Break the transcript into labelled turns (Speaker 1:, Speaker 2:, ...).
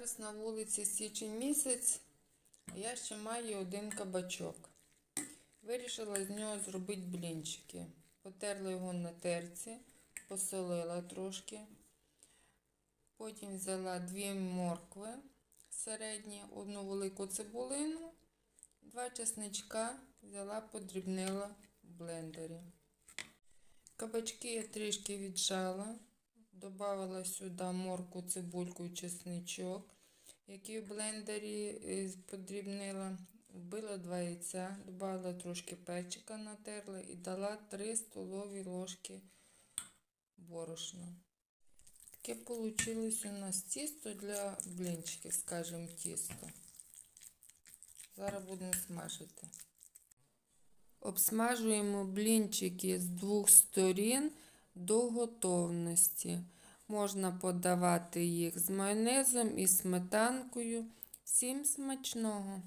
Speaker 1: Зараз на вулиці січень місяць, я ще маю один кабачок. Вирішила з нього зробити блінчики. Потерла його на терці, посолила трошки. Потім взяла дві моркви середні, одну велику цибулину, два чесничка взяла, подрібнила в блендері. Кабачки я трішки віджала, додала сюди морку, цибульку і чесничок, який в блендері е, подрібнила. Вбила два яйця, додала трошки перчика натерла і дала 3 столові ложки борошна. Таке вийшло у нас тісто для блінчиків, скажімо, тісто. Зараз будемо смажити. Обсмажуємо блінчики з двох сторін до готовності. Можна подавати їх з майонезом і сметанкою. Всім смачного!